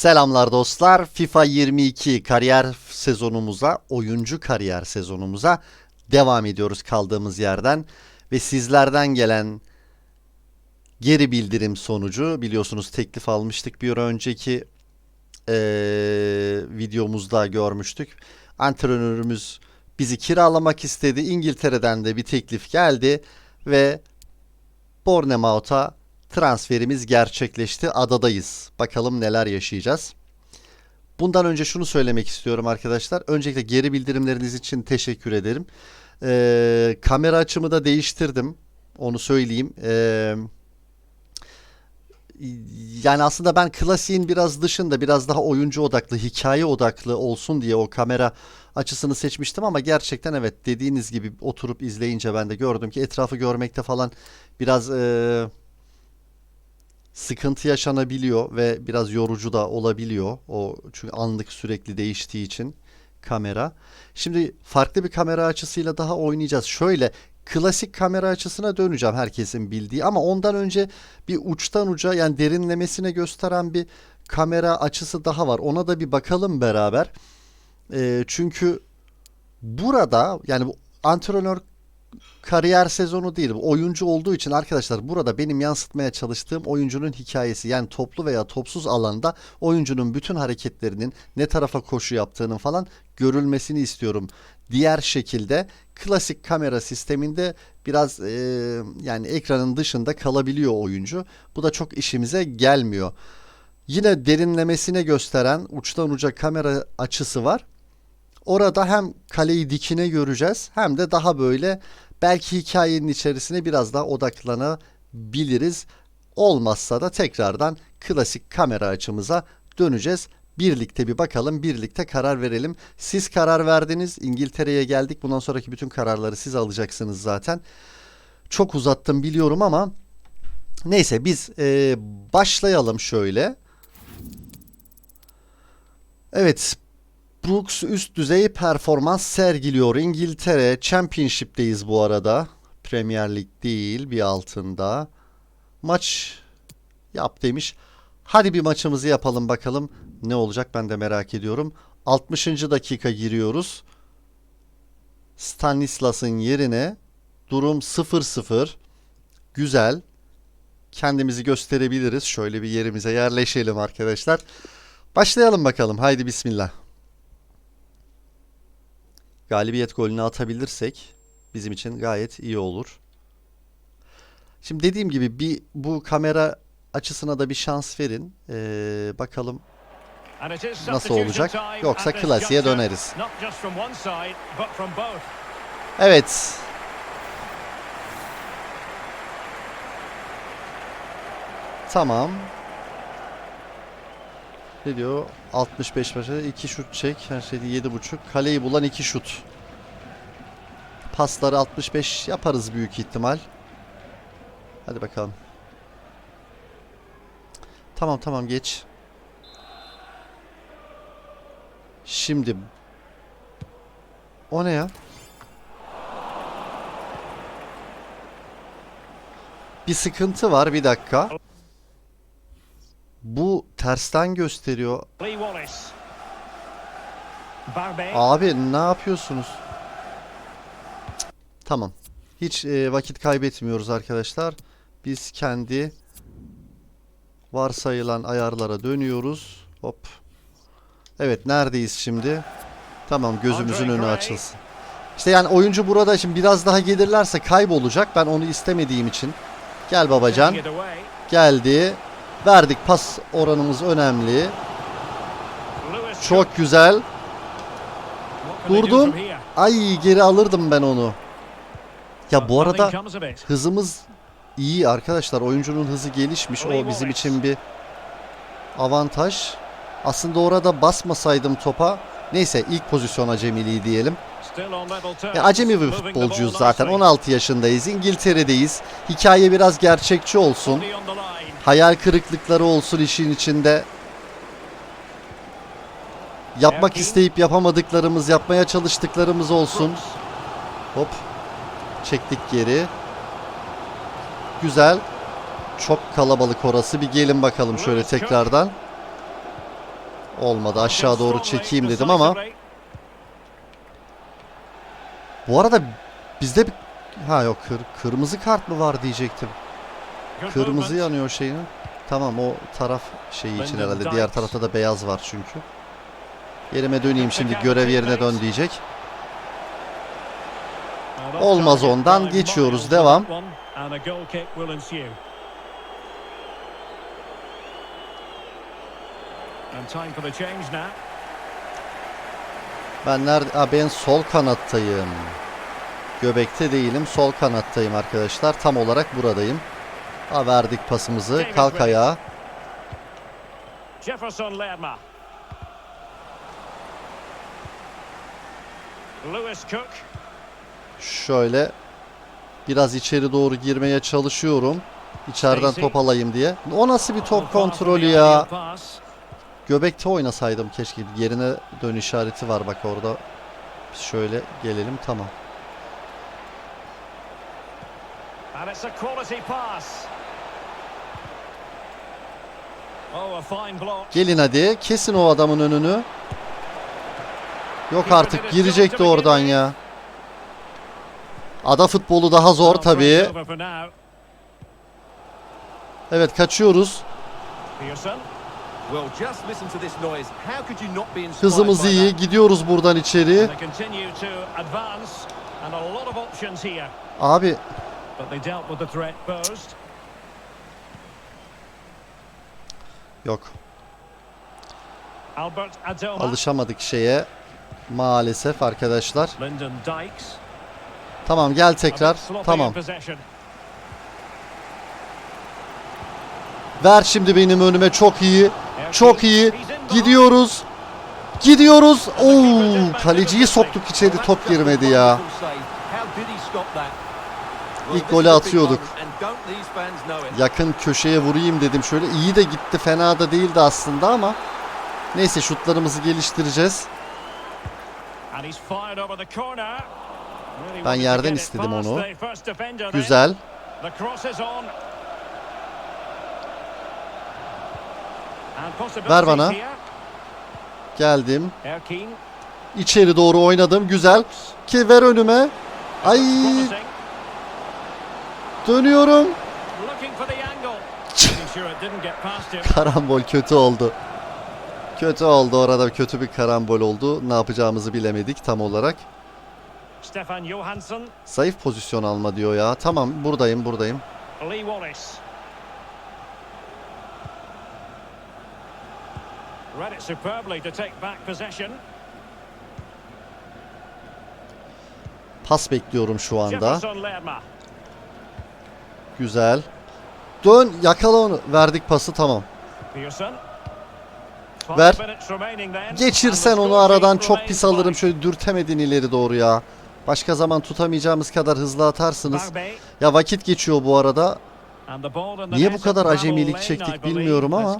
Selamlar dostlar. FIFA 22 kariyer sezonumuza, oyuncu kariyer sezonumuza devam ediyoruz kaldığımız yerden. Ve sizlerden gelen geri bildirim sonucu biliyorsunuz teklif almıştık bir önceki eee, videomuzda görmüştük. Antrenörümüz bizi kiralamak istedi. İngiltere'den de bir teklif geldi ve Bournemouth'a transferimiz gerçekleşti. Adadayız. Bakalım neler yaşayacağız. Bundan önce şunu söylemek istiyorum arkadaşlar. Öncelikle geri bildirimleriniz için teşekkür ederim. Ee, kamera açımı da değiştirdim. Onu söyleyeyim. Ee, yani aslında ben klasiğin biraz dışında biraz daha oyuncu odaklı, hikaye odaklı olsun diye o kamera açısını seçmiştim ama gerçekten evet dediğiniz gibi oturup izleyince ben de gördüm ki etrafı görmekte falan biraz eee, sıkıntı yaşanabiliyor ve biraz yorucu da olabiliyor. O çünkü anlık sürekli değiştiği için kamera. Şimdi farklı bir kamera açısıyla daha oynayacağız. Şöyle klasik kamera açısına döneceğim herkesin bildiği ama ondan önce bir uçtan uca yani derinlemesine gösteren bir kamera açısı daha var. Ona da bir bakalım beraber. Ee, çünkü burada yani antrenör kariyer sezonu değil. Oyuncu olduğu için arkadaşlar burada benim yansıtmaya çalıştığım oyuncunun hikayesi. Yani toplu veya topsuz alanda oyuncunun bütün hareketlerinin ne tarafa koşu yaptığının falan görülmesini istiyorum. Diğer şekilde klasik kamera sisteminde biraz e, yani ekranın dışında kalabiliyor oyuncu. Bu da çok işimize gelmiyor. Yine derinlemesine gösteren uçtan uca kamera açısı var. Orada hem kaleyi dikine göreceğiz hem de daha böyle belki hikayenin içerisine biraz daha odaklanabiliriz. Olmazsa da tekrardan klasik kamera açımıza döneceğiz. Birlikte bir bakalım, birlikte karar verelim. Siz karar verdiniz, İngiltere'ye geldik. Bundan sonraki bütün kararları siz alacaksınız zaten. Çok uzattım biliyorum ama neyse biz eee, başlayalım şöyle. Evet, Brooks üst düzey performans sergiliyor. İngiltere Championship'teyiz bu arada. Premier Lig değil bir altında. Maç yap demiş. Hadi bir maçımızı yapalım bakalım ne olacak ben de merak ediyorum. 60. dakika giriyoruz. Stanislas'ın yerine durum 0-0. Güzel. Kendimizi gösterebiliriz. Şöyle bir yerimize yerleşelim arkadaşlar. Başlayalım bakalım. Haydi bismillah. Galibiyet golünü atabilirsek bizim için gayet iyi olur. Şimdi dediğim gibi bir bu kamera açısına da bir şans verin. Ee, bakalım Nasıl olacak? Yoksa klasiğe döneriz. Evet. Tamam. Ne diyor? 65 başa 2 şut çek. Her şeyde 7.5. Kaleyi bulan 2 şut. Pasları 65 yaparız büyük ihtimal. Hadi bakalım. Tamam tamam geç. Şimdi o ne ya? Bir sıkıntı var bir dakika. Bu tersten gösteriyor. Abi ne yapıyorsunuz? Cık, Tamam. Hiç e, vakit kaybetmiyoruz arkadaşlar. Biz kendi varsayılan ayarlara dönüyoruz. Hop. Evet neredeyiz şimdi? Tamam gözümüzün önü açılsın. İşte yani oyuncu burada şimdi biraz daha gelirlerse kaybolacak. Ben onu istemediğim için. Gel babacan. Geldi. Verdik pas oranımız önemli. Çok güzel. Durdum. Ay geri alırdım ben onu. Ya bu arada hızımız iyi arkadaşlar. Oyuncunun hızı gelişmiş. O bizim için bir avantaj. Aslında orada basmasaydım topa. Neyse ilk pozisyon acemiliği diyelim. Ya acemi bir futbolcuyuz zaten. 16 yaşındayız. İngiltere'deyiz. Hikaye biraz gerçekçi olsun. Hayal kırıklıkları olsun işin içinde. Yapmak isteyip yapamadıklarımız, yapmaya çalıştıklarımız olsun. Hop. Çektik geri. Güzel. Çok kalabalık orası. Bir gelin bakalım şöyle tekrardan. Olmadı. Aşağı doğru çekeyim dedim ama bu arada bizde bir ha yok kır- kırmızı kart mı var diyecektim. Kırmızı yanıyor şeyinin. Tamam o taraf şeyi için herhalde. Diğer tarafta da beyaz var çünkü. Yerime döneyim şimdi görev yerine dön diyecek. Olmaz ondan, geçiyoruz, devam. Ben nerede? Aa, ben sol kanattayım. Göbekte değilim. Sol kanattayım arkadaşlar. Tam olarak buradayım. Ha, verdik pasımızı. Kalk ayağa. Jefferson Lerma. Lewis Cook. Şöyle biraz içeri doğru girmeye çalışıyorum. İçeriden top alayım diye. O nasıl bir top kontrolü ya? Göbekte oynasaydım keşke. Yerine dön işareti var bak orada. Biz şöyle gelelim tamam. And it's a quality pass. Oh. Gelin hadi kesin o adamın önünü. Yok artık girecekti oradan ya. Ada futbolu daha zor tabii. Evet kaçıyoruz. Hızımız iyi. Gidiyoruz buradan içeri. And they continue to advance. And a lot of options here. Abi yok. Alışamadık şeye. Maalesef arkadaşlar. Tamam gel tekrar. Tamam. Ver şimdi benim önüme çok iyi. Çok iyi. Gidiyoruz. Gidiyoruz. Oo, kaleciyi soktuk içeri top girmedi ya. İlk golü atıyorduk. Yakın köşeye vurayım dedim şöyle. İyi de gitti. Fena da değildi aslında ama. Neyse şutlarımızı geliştireceğiz. Ben yerden istedim onu. Güzel. Ver bana. Geldim. İçeri doğru oynadım. Güzel. Ki ver önüme. Ay dönüyorum. Karambol kötü oldu. Kötü oldu orada kötü bir karambol oldu. Ne yapacağımızı bilemedik tam olarak. Stefan Johansson. Zayıf pozisyon alma diyor ya. Tamam buradayım buradayım. Lee Wallace. Read it superbly to take back possession. Pas bekliyorum şu anda. Güzel. Dön yakala onu. Verdik pası tamam. Ver. Geçirsen onu aradan çok pis alırım. Şöyle dürtemedin ileri doğru ya. Başka zaman tutamayacağımız kadar hızlı atarsınız. Ya vakit geçiyor bu arada. Niye bu kadar acemilik çektik bilmiyorum ama.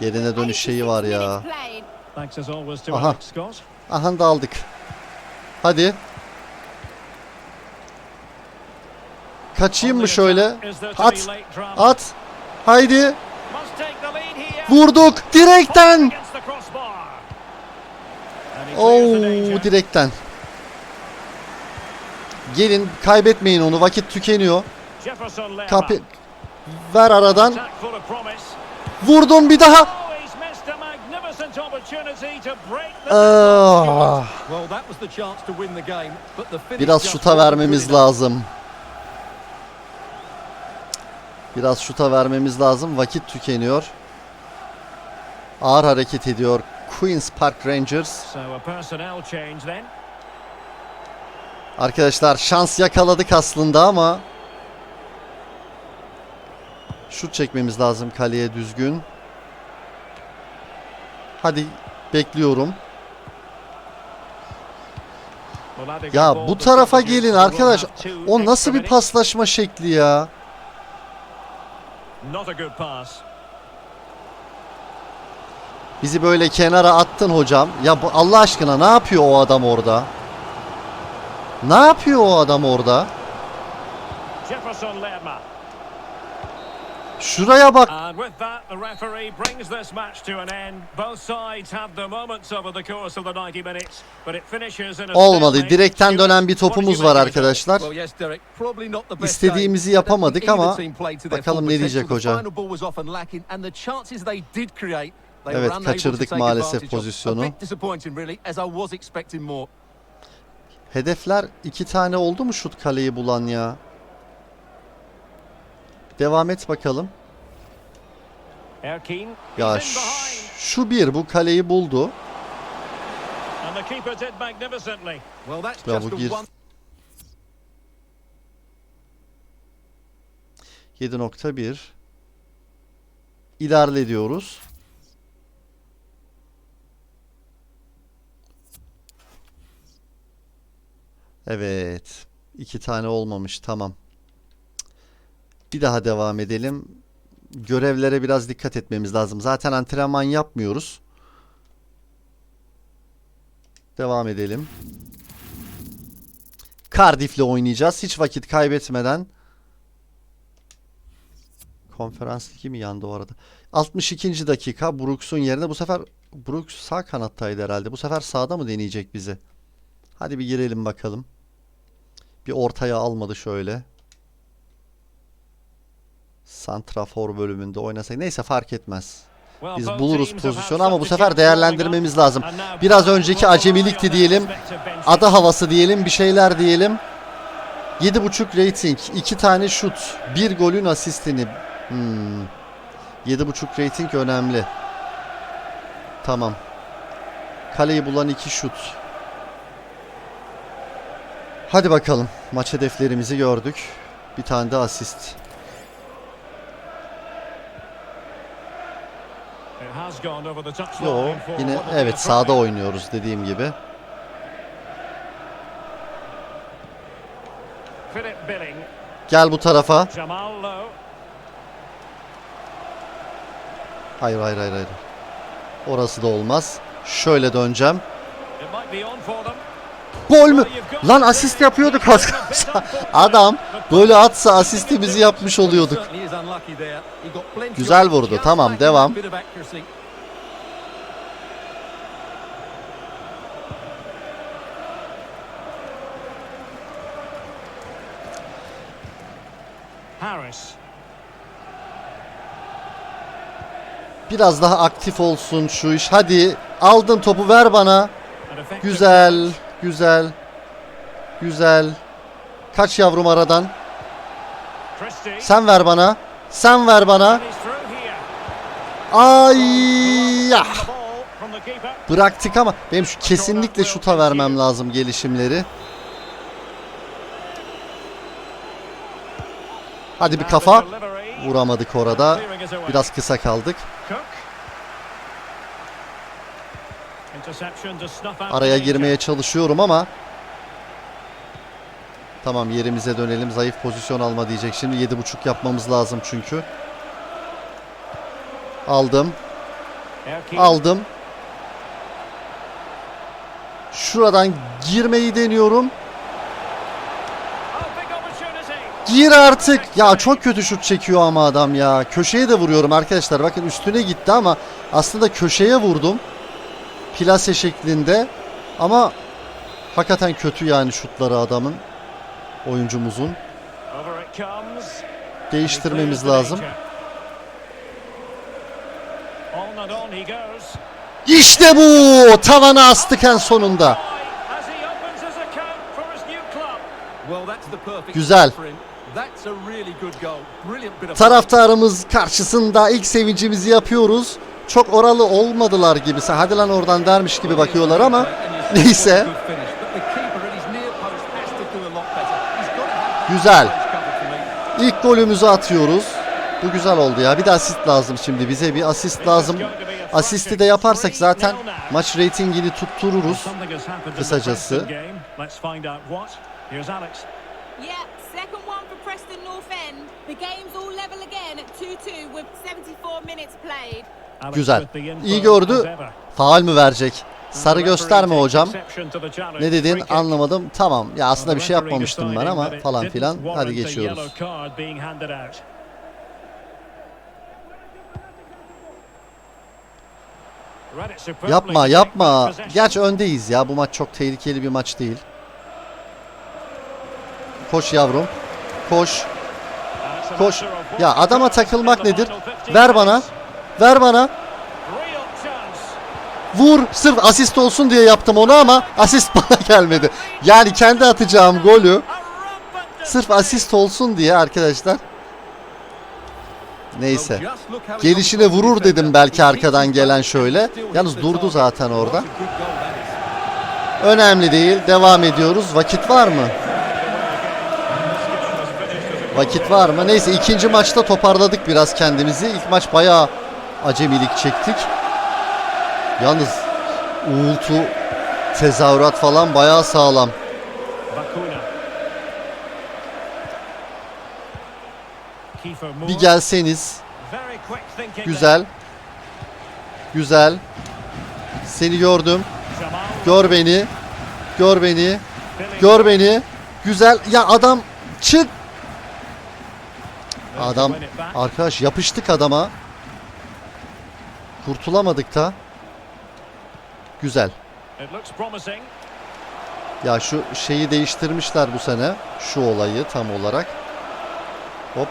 Yerine dönüş şeyi var ya. 86 minutes played. Thanks as always to Aha. Aha da aldık. Hadi. Kaçayım mı şöyle? At. At. Haydi. Vurduk. Direkten. Oo direkten. Gelin kaybetmeyin onu. Vakit tükeniyor. Kapı ver aradan. Vurdum bir daha. Ah, biraz şuta vermemiz lazım. Biraz şuta vermemiz lazım. Vakit tükeniyor. Ağır hareket ediyor. Queens Park Rangers. Arkadaşlar şans yakaladık aslında ama şut çekmemiz lazım kaleye düzgün. Hadi bekliyorum. Ya bu tarafa gelin arkadaş. O nasıl bir paslaşma şekli ya? Not a good pass. Bizi böyle kenara attın hocam. Ya bu Allah aşkına ne yapıyor o adam orada? Ne yapıyor o adam orada? Jefferson Lerma. Şuraya bak. And with that, the referee brings this match to an end. Both sides have their moments over the course of the 90 minutes, but it finishes in a Olmadı. Direkten dönen bir topumuz var arkadaşlar. İstediğimizi yapamadık ama bakalım ne diyecek hoca. Evet, kaçırdık maalesef pozisyonu. Hedefler iki tane oldu mu şut kaleyi bulan ya? Devam et bakalım. Ya şu bir bu kaleyi buldu. Ya bu one 7.1 İlerliyoruz. Evet. iki tane olmamış. Tamam. Bir daha devam edelim. Görevlere biraz dikkat etmemiz lazım. Zaten antrenman yapmıyoruz. Devam edelim. Cardiff'le oynayacağız. Hiç vakit kaybetmeden. Konferans ligi mi yandı o arada? 62. dakika Brooks'un yerine bu sefer Brooks sağ kanattaydı herhalde. Bu sefer sağda mı deneyecek bizi? Hadi bir girelim bakalım. Bir ortaya almadı şöyle. Santrafor bölümünde oynasak. Neyse fark etmez. Biz buluruz pozisyonu ama bu sefer değerlendirmemiz lazım. Biraz önceki acemilikti diyelim. Ada havası diyelim, bir şeyler diyelim. 7.5 rating, 2 tane şut, 1 golün asistini. Hmm. 7.5 rating önemli. Tamam. Kaleyi bulan 2 şut. Hadi bakalım. Maç hedeflerimizi gördük. Bir tane de asist. Yo, yine evet try. oynuyoruz dediğim gibi. Gel bu tarafa. Hayır hayır hayır hayır. Orası da olmaz. Şöyle döneceğim. Gol mü? Lan asist yapıyorduk az. Adam golü atsa asistimizi yapmış oluyorduk. Güzel vurdu. Tamam, devam. that bit of accuracy. Harris, Biraz daha aktif olsun şu iş. Hadi aldın topu ver bana. Güzel, güzel, güzel. Kaç yavrum aradan. Sen ver bana. Sen ver bana. Ay ya. Bıraktık ama benim şu kesinlikle şuta vermem lazım gelişimleri. Hadi bir kafa. Vuramadık orada. Biraz kısa kaldık. Araya girmeye çalışıyorum ama Tamam yerimize dönelim. Zayıf pozisyon alma diyecek. Şimdi 7.5 yapmamız lazım çünkü. Aldım. Aldım. Şuradan girmeyi deniyorum. Gir artık. Ya çok kötü şut çekiyor ama adam ya. Köşeye de vuruyorum arkadaşlar. Bakın üstüne gitti ama aslında köşeye vurdum. Plase şeklinde. Ama hakikaten kötü yani şutları adamın. Oyuncumuzun. Değiştirmemiz lazım. İşte bu. Tavana astık en sonunda. Güzel. Start for him. That's a really good goal. Brilliant bit of Taraftarımız karşısında ilk sevincimizi yapıyoruz. Çok oralı olmadılar gibi. Sen hadi lan oradan dermiş gibi bakıyorlar ama neyse. Güzel. İlk golümüzü atıyoruz. Bu güzel oldu ya. Bir de asist lazım şimdi. Bize bir asist lazım. Asisti de yaparsak zaten maç reytingini tuttururuz. Kısacası. Preston North End. The game's all level again at 2-2 with 74 minutes played. Güzel. İyi gördü. Faal mı verecek? Sarı gösterme hocam. Ne dedin anlamadım. Tamam ya aslında bir şey yapmamıştım ben ama falan filan. Hadi geçiyoruz. Yapma yapma. Gerçi öndeyiz ya. Bu maç çok tehlikeli bir maç değil. Koş yavrum. Koş. Koş. Ya adama takılmak nedir? final 15 Ver bana. Ver bana. Vur. Sırf asist olsun diye yaptım onu ama asist bana gelmedi. Yani kendi atacağım golü sırf asist olsun diye arkadaşlar. Neyse. Gelişine vurur dedim belki arkadan gelen şöyle. Yalnız durdu zaten orada. Önemli değil. Devam ediyoruz. Vakit var mı? Vakit var mı? Neyse ikinci maçta toparladık biraz kendimizi. İlk maç bayağı acemilik çektik. Yalnız uğultu, tezahürat falan bayağı sağlam. Bir gelseniz. Güzel. Güzel. Seni gördüm. Gör beni. Gör beni. Gör beni. Güzel. Ya adam çık. Adam arkadaş yapıştık adama. Kurtulamadık da. Güzel. Ya şu şeyi değiştirmişler bu sene. Şu olayı tam olarak. Hop.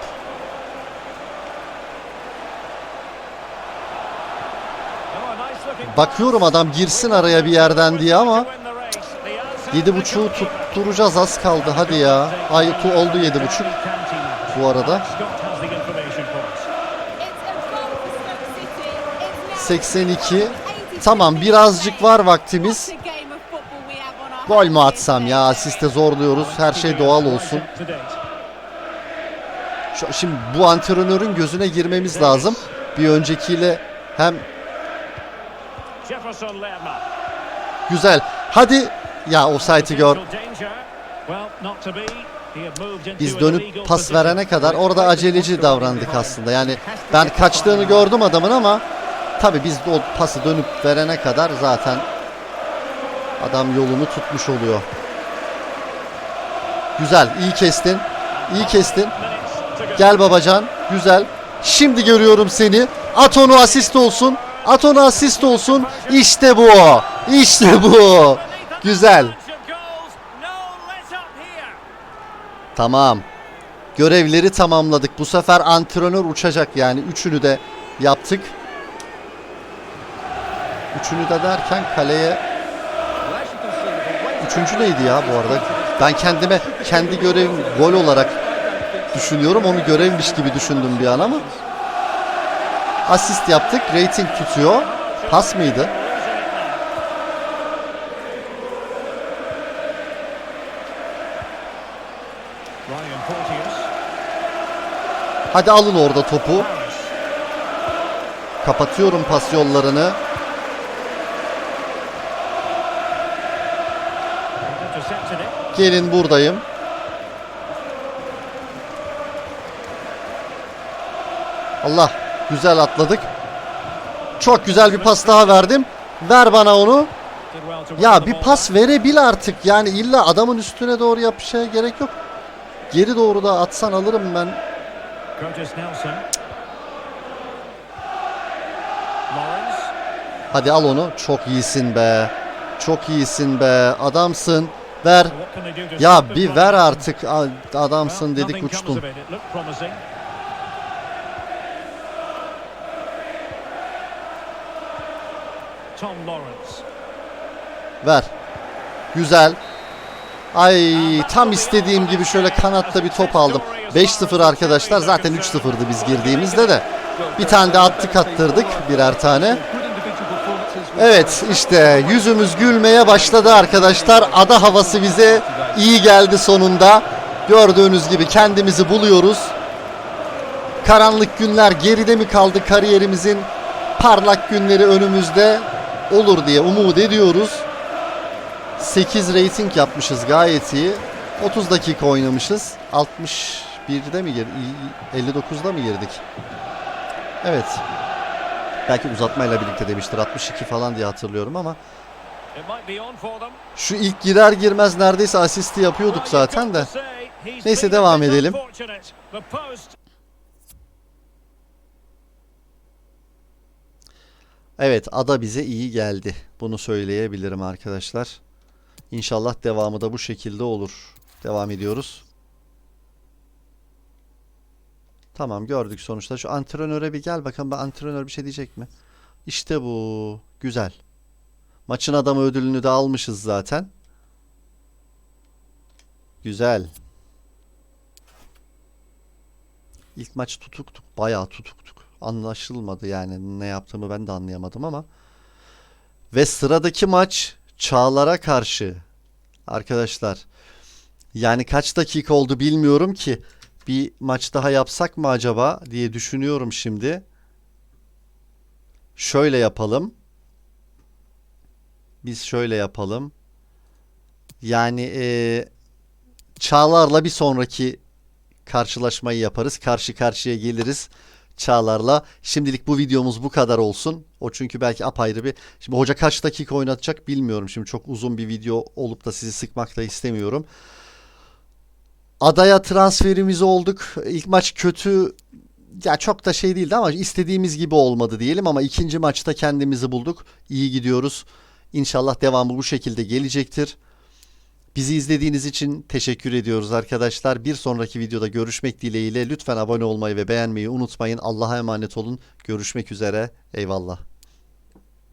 Bakıyorum adam girsin araya bir yerden diye ama yedi buçuğu tutturacağız az kaldı hadi ya. Ay oldu yedi buçuk bu arada. Scott has the information for us. It's a goal for Stoke City. It's now 82. 82 Tamam birazcık var vaktimiz. Gol hands atsam ya asiste zorluyoruz. Her şey doğal olsun. Şu- Şimdi bu antrenörün gözüne girmemiz lazım. Bir öncekiyle hem güzel. Hadi ya o site'i gör. Biz dönüp pas verene kadar orada aceleci davrandık aslında. Yani ben kaçtığını gördüm adamın ama tabii biz o pası dönüp verene kadar zaten adam yolunu tutmuş oluyor. Güzel, iyi kestin. İyi kestin. Gel babacan. Güzel. Şimdi görüyorum seni. At onu asist olsun. At onu asist olsun. İşte bu. İşte bu. Güzel. Tamam. Görevleri tamamladık. Bu sefer antrenör uçacak yani. Üçünü de yaptık. Üçünü de derken kaleye... Üçüncü neydi ya bu arada? Ben kendime kendi görevim gol olarak düşünüyorum. Onu görevmiş gibi düşündüm bir an ama. Asist yaptık. Rating tutuyor. Pas mıydı? Hadi alın orada topu. Kapatıyorum pas yollarını. Gelin buradayım. Allah güzel atladık. Çok güzel bir pas daha verdim. Ver bana onu. Ya bir pas verebil artık. Yani illa adamın üstüne doğru yapışaya gerek yok. Geri doğru da atsan alırım ben. Hadi al onu. Çok iyisin be. Çok iyisin be. Adamsın. Ver. Ya bir ver artık. Adamsın dedik uçtun. Ver. Güzel. Ay tam istediğim gibi şöyle kanatta bir top aldım. 5-0 arkadaşlar. Zaten 3-0'dı biz girdiğimizde de. Bir tane de attık attırdık birer tane. Evet işte yüzümüz gülmeye başladı arkadaşlar. Ada havası bize iyi geldi sonunda. Gördüğünüz gibi kendimizi buluyoruz. Karanlık günler geride mi kaldı kariyerimizin parlak günleri önümüzde olur diye umut ediyoruz. 8 rating yapmışız gayet iyi. 30 dakika oynamışız. 61'de mi girdik? 59'da mı girdik? Evet. Belki uzatmayla birlikte demiştir. 62 falan diye hatırlıyorum ama şu ilk girer girmez neredeyse asisti yapıyorduk zaten de. Neyse, devam edelim. Evet ada bize iyi geldi. Bunu söyleyebilirim arkadaşlar. İnşallah devamı da bu şekilde olur. Devam ediyoruz. Tamam gördük sonuçta. Şu antrenöre bir gel bakalım. Antrenör bir şey diyecek mi? İşte bu. Güzel. Maçın adamı ödülünü de almışız zaten. Güzel. İlk maç tutuktuk. Bayağı tutuktuk. Anlaşılmadı yani ne yaptığımı ben de anlayamadım ama. Ve sıradaki maç Çağlar'a karşı. Arkadaşlar. Yani kaç dakika oldu bilmiyorum ki. Bir maç daha yapsak mı acaba diye düşünüyorum şimdi. Şöyle yapalım. Biz şöyle yapalım. Yani eee Çağlar'la bir sonraki karşılaşmayı yaparız. Karşı karşıya geliriz Çağlar'la. Şimdilik bu videomuz bu kadar olsun. O çünkü belki apayrı bir... Şimdi hoca kaç dakika oynatacak bilmiyorum. Şimdi çok uzun bir video olup da sizi sıkmak da istemiyorum. Adaya transferimiz olduk. İlk maç kötü ya çok da şey değildi ama istediğimiz gibi olmadı diyelim ama ikinci maçta kendimizi bulduk. İyi gidiyoruz. İnşallah devamı bu şekilde gelecektir. Bizi izlediğiniz için teşekkür ediyoruz arkadaşlar. Bir sonraki videoda görüşmek dileğiyle lütfen abone olmayı ve beğenmeyi unutmayın. Allah'a emanet olun. Görüşmek üzere. Eyvallah.